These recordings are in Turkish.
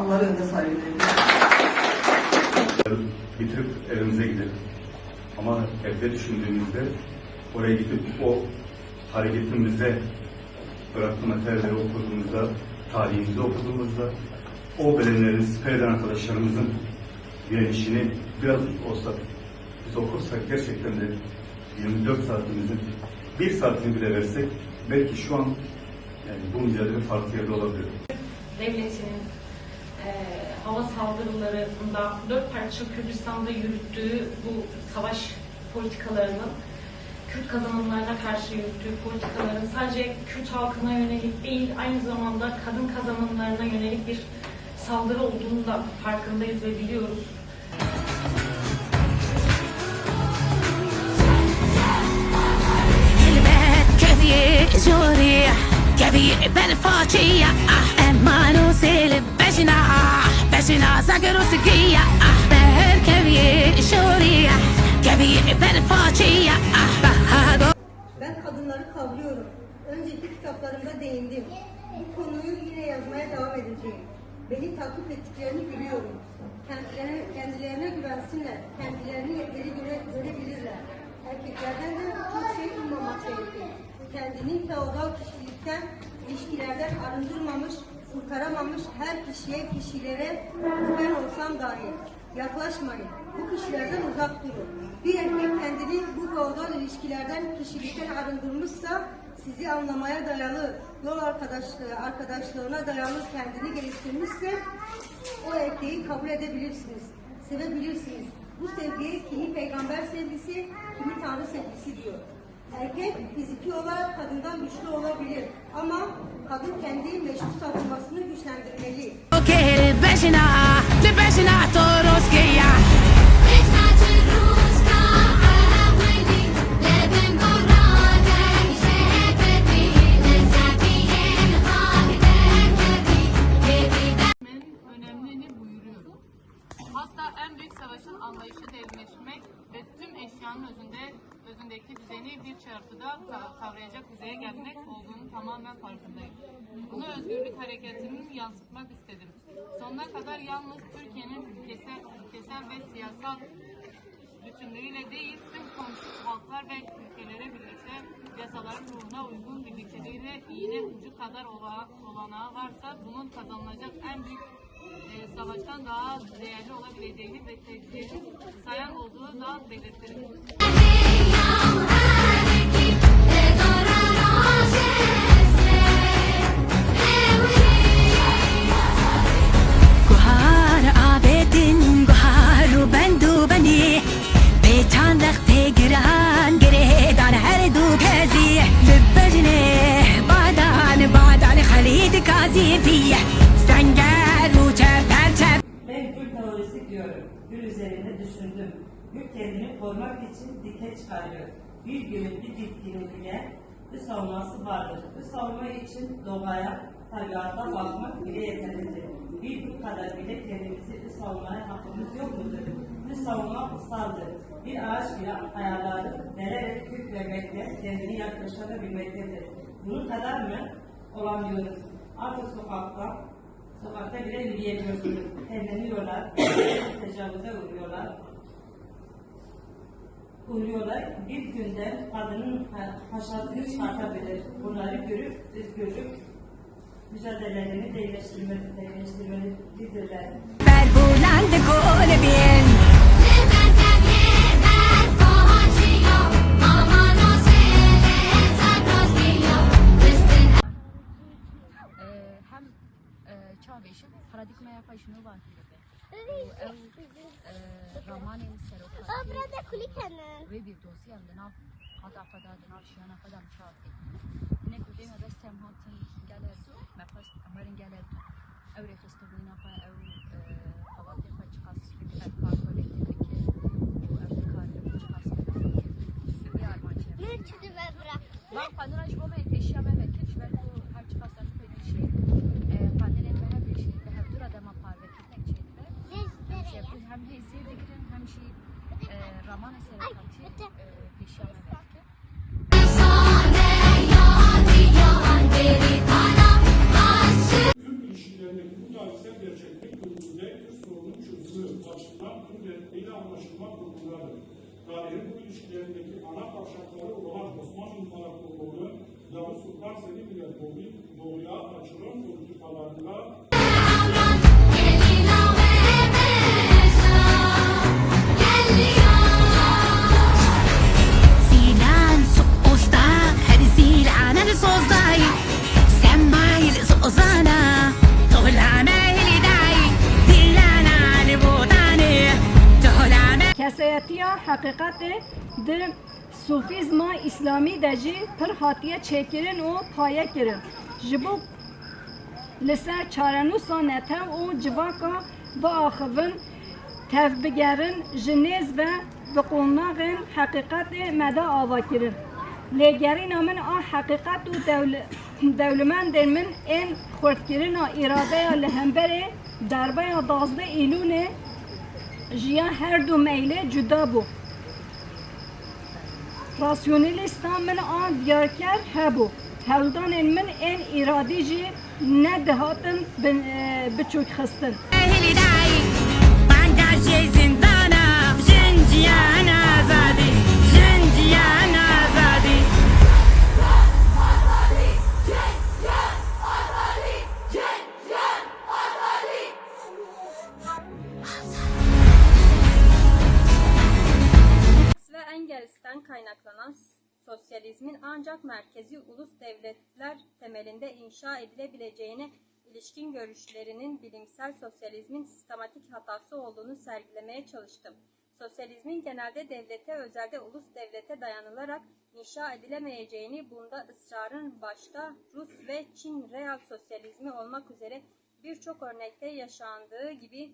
Allah önde saygılarıyla. bitirip evimize gidelim. Ama evde düşündüğümüzde oraya gidip o hareketimize bıraktığı materyalleri okuduğumuzda, tarihimizi okuduğumuzda o bedenlerin siper eden arkadaşlarımızın direnişini biraz olsa biz okursak gerçekten de 24 saatimizin bir saatini bile versek belki şu an yani bu mücadele farklı yerde olabilir. devletinin eee, hava saldırılarında dört parça Kürdistan'da yürüttüğü bu savaş politikalarının Kürt kazanımlarına karşı yürüttüğü politikaların sadece Kürt halkına yönelik değil, aynı zamanda kadın kazanımlarına yönelik bir saldırı olduğunu da farkındayız ve biliyoruz. كلمات كبير جوريح كبير بالفاجية اما نوصل بجنا بجنا سكر وسقية بهر كبير جوريح كبير بالفاجية بهادو Ben kadınları kavruyorum. Önceki kitaplarımda değindim. Bu konuyu yine yazmaya devam edeceğim. Beni takip ettiklerini biliyorum. Kendilerine, kendilerine güvensinler. Kendilerini yeteri göre, görebilirler. Erkeklerden de çok şey ummamak gerekir. Kendini feodal kişilikten, ilişkilerden arındırmamış, kurtaramamış her kişiye, kişilere ben olsam dahi yaklaşmayın. Bu kişilerden uzak durun. Bir erkek kendini bu feodal ilişkilerden, kişilikten arındırmışsa sizi anlamaya dayalı, yol arkadaşlığı, arkadaşlığına dayalı kendini geliştirmişse o erkeği kabul edebilirsiniz, sevebilirsiniz. Bu sevgiye kimi peygamber sevgisi, kimi tanrı sevgisi diyor. Erkek fiziki olarak kadından güçlü olabilir ama kadın kendi meşru savunmasını güçlendirmeli. كل çarpıda ka- kavrayacak düzeye gelmek olduğunu tamamen farkındayım. Bunu özgürlük hareketinin yansıtmak istedim. Sonuna kadar yalnız Türkiye'nin ülkesel, ülkesel ve siyasal bütünlüğüyle değil, tüm komşu halklar ve ülkelere birlikte yasaların ruhuna uygun birlikteliğiyle iğne ucu kadar ola, olanağı varsa bunun kazanılacak en büyük e, savaştan daha değerli olabileceğini ve tedbirini sayan olduğu da belirtirim gaziye Sen gel gül diyorum. Gül üzerinde düşündüm. Gül kendini korumak için dike çıkarıyor. Bir gülün bir dikkini bile bir savunması vardır. Bu savunma için doğaya, tabiata bakmak bile yeterlidir. Bir gül kadar bile kendimizi bir savunmaya hakkımız yok mudur? Bir savunma kutsaldır. Bir ağaç bile ayarları vererek kök vermekle kendini yaklaşabilmektedir. Bunun kadar mı olamıyoruz? Artık sokakta Sokakta bile yürüyemiyorsunuz. Evleniyorlar, tecavüze uğruyorlar uğruyorlar. Bir günde kadının haşatını çıkartabilir. Bunları görüp, biz görüp mücadelelerini değiştirmeli, değiştirmelidirler. Berbulandı gol bir. Ee, e, Çaviş'in paradigma yapışını var. پایشونو var ev raman serokati ve bir dosya hem de nav hata fada da nav şiyana fada mşafi ne kudema da sem hatin geler mefas amarin geler ev refeste bu nafa ev havati fa çıkas ev kar kolektif ki bu ev kar çıkas bir arman çevre من قانون اش بوم اشیا به yapın. Hem heysiye de girin hem şey e, Raman eseri kaçı e, peşiyama belki. Türk ilişkilerindeki bu bu ilişkilerindeki ana kavşakları olan Osmanlı İmparatorluğu, Yavuz Sultan Selim ile Doğu'ya açılan politikalarla hakikati de sufizma İslami de jî pir hatiye çêkirin û paye kirin. Ji bo li ser çarenûsa netev û civaka biaxivin tev bigerin ji nêz ve biqûnaqên heqîqetê meda ava kirin. Lêgerîna min a heqîqet û dewlemendên min ên xurtkirina îradeya li hemberê derbeya dazdê îlûnê jiya her du meyle cuda bû. Rasyonalistan min an diyarker hebu. Hevdanên min en iradi jî ne dihatin biçûk xistin. هلیدای بندرچه زندانا جنجیان آزادی جنجیان آزادی sosyalizmin ancak merkezi ulus devletler temelinde inşa edilebileceğine ilişkin görüşlerinin bilimsel sosyalizmin sistematik hatası olduğunu sergilemeye çalıştım. Sosyalizmin genelde devlete, özelde ulus devlete dayanılarak inşa edilemeyeceğini, bunda ısrarın başta Rus ve Çin real sosyalizmi olmak üzere birçok örnekte yaşandığı gibi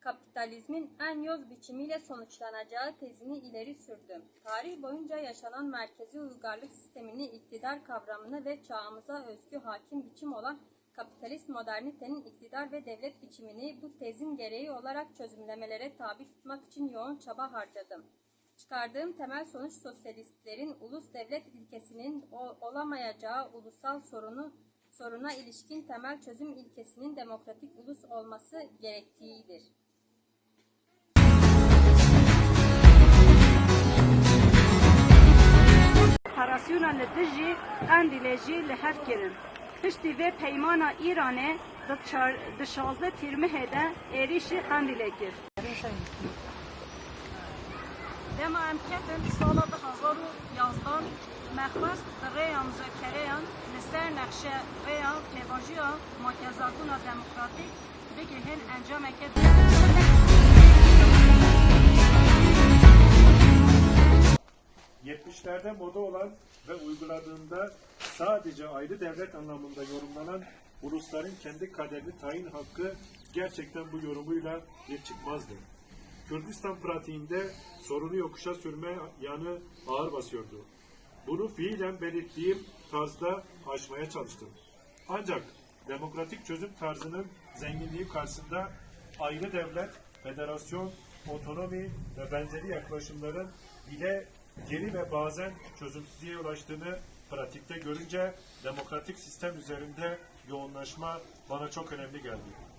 kapitalizmin en yoz biçimiyle sonuçlanacağı tezini ileri sürdü. Tarih boyunca yaşanan merkezi uygarlık sistemini, iktidar kavramını ve çağımıza özgü hakim biçim olan kapitalist modernitenin iktidar ve devlet biçimini bu tezin gereği olarak çözümlemelere tabi tutmak için yoğun çaba harcadım. Çıkardığım temel sonuç sosyalistlerin ulus devlet ilkesinin olamayacağı ulusal sorunu soruna ilişkin temel çözüm ilkesinin demokratik ulus olması gerektiğidir. Operasyona li dijî endî lê jî li hev kirin. Piştî vê peymana Îranê di çar- di şazde tîrmihê de êrişî xendî lê kir. Dema em ketin sala di hezar û yazdan mexwest di rêya 70'lerde moda olan ve uyguladığında sadece ayrı devlet anlamında yorumlanan ulusların kendi kaderini tayin hakkı gerçekten bu yorumuyla bir çıkmazdı. Kürdistan pratiğinde sorunu yokuşa sürme yanı ağır basıyordu. Bunu fiilen belirttiğim tarzda aşmaya çalıştım. Ancak demokratik çözüm tarzının zenginliği karşısında ayrı devlet, federasyon, otonomi ve benzeri yaklaşımların bile geri ve bazen çözümsüzlüğe ulaştığını pratikte görünce demokratik sistem üzerinde yoğunlaşma bana çok önemli geldi.